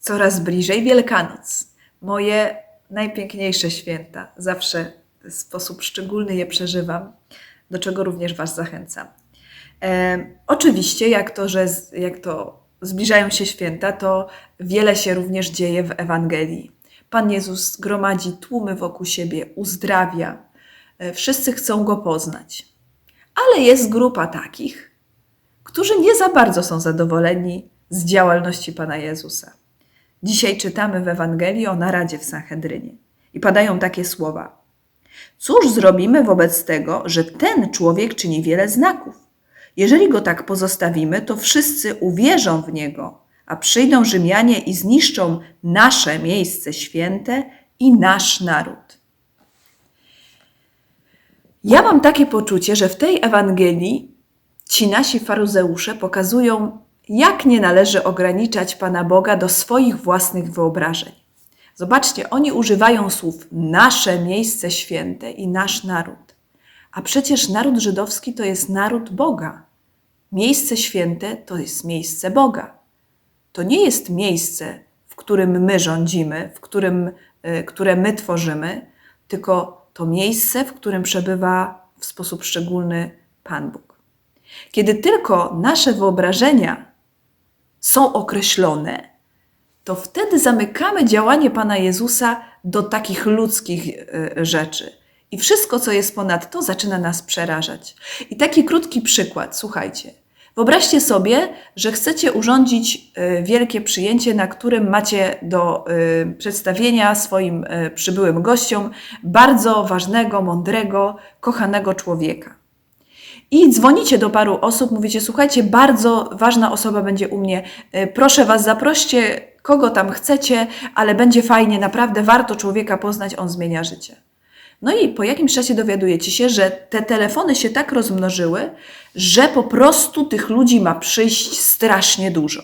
coraz bliżej Wielkanoc. Moje najpiękniejsze święta. Zawsze w sposób szczególny je przeżywam, do czego również Was zachęcam. E, oczywiście, jak to, że z- jak to zbliżają się święta, to wiele się również dzieje w Ewangelii. Pan Jezus gromadzi tłumy wokół siebie, uzdrawia. E, wszyscy chcą go poznać. Ale jest grupa takich, którzy nie za bardzo są zadowoleni z działalności Pana Jezusa. Dzisiaj czytamy w Ewangelii o naradzie w Sanhedrynie i padają takie słowa. Cóż zrobimy wobec tego, że ten człowiek czyni wiele znaków? Jeżeli go tak pozostawimy, to wszyscy uwierzą w niego, a przyjdą Rzymianie i zniszczą nasze miejsce święte i nasz naród. Ja mam takie poczucie, że w tej Ewangelii ci nasi faryzeusze pokazują, jak nie należy ograniczać Pana Boga do swoich własnych wyobrażeń. Zobaczcie, oni używają słów nasze miejsce święte i nasz naród. A przecież naród żydowski to jest naród Boga. Miejsce święte to jest miejsce Boga. To nie jest miejsce, w którym my rządzimy, w którym, y, które my tworzymy, tylko to miejsce, w którym przebywa w sposób szczególny Pan Bóg. Kiedy tylko nasze wyobrażenia są określone, to wtedy zamykamy działanie Pana Jezusa do takich ludzkich y, rzeczy. I wszystko, co jest ponad to, zaczyna nas przerażać. I taki krótki przykład, słuchajcie. Wyobraźcie sobie, że chcecie urządzić y, wielkie przyjęcie, na którym macie do y, przedstawienia swoim przybyłym gościom bardzo ważnego, mądrego, kochanego człowieka. I dzwonicie do paru osób, mówicie: Słuchajcie, bardzo ważna osoba będzie u mnie. y, Proszę was, zaproście kogo tam chcecie, ale będzie fajnie, naprawdę warto człowieka poznać, on zmienia życie. No i po jakimś czasie dowiadujecie się, że te telefony się tak rozmnożyły, że po prostu tych ludzi ma przyjść strasznie dużo.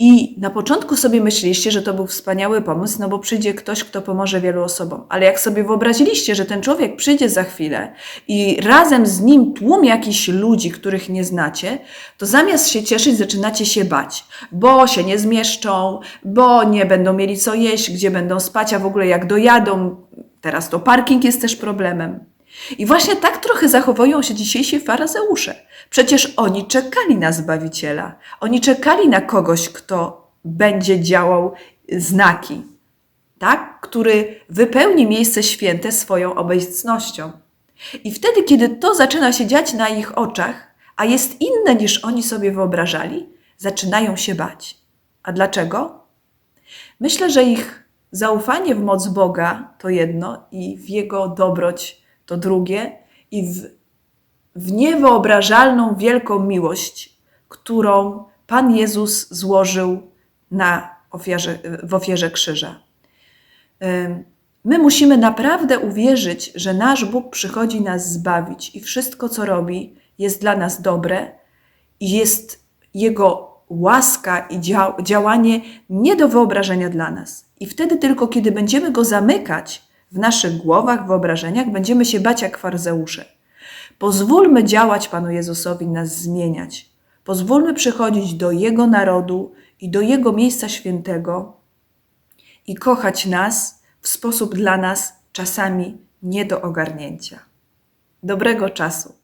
I na początku sobie myśleliście, że to był wspaniały pomysł, no bo przyjdzie ktoś, kto pomoże wielu osobom. Ale jak sobie wyobraziliście, że ten człowiek przyjdzie za chwilę i razem z nim tłum jakichś ludzi, których nie znacie, to zamiast się cieszyć, zaczynacie się bać, bo się nie zmieszczą, bo nie będą mieli co jeść, gdzie będą spać, a w ogóle jak dojadą, teraz to parking jest też problemem. I właśnie tak trochę zachowują się dzisiejsi farazeusze. Przecież oni czekali na Zbawiciela. Oni czekali na kogoś, kto będzie działał znaki, tak? który wypełni miejsce święte swoją obecnością. I wtedy, kiedy to zaczyna się dziać na ich oczach, a jest inne niż oni sobie wyobrażali, zaczynają się bać. A dlaczego? Myślę, że ich zaufanie w moc Boga to jedno i w Jego dobroć to drugie i w, w niewyobrażalną wielką miłość, którą Pan Jezus złożył na ofierze, w ofierze krzyża. My musimy naprawdę uwierzyć, że nasz Bóg przychodzi nas zbawić i wszystko, co robi, jest dla nas dobre i jest Jego łaska i dzia- działanie nie do wyobrażenia dla nas. I wtedy tylko, kiedy będziemy Go zamykać w naszych głowach, wyobrażeniach, będziemy się bać jak farzeusze. Pozwólmy działać Panu Jezusowi, nas zmieniać. Pozwólmy przychodzić do Jego narodu i do Jego miejsca świętego i kochać nas w sposób dla nas czasami nie do ogarnięcia. Dobrego czasu.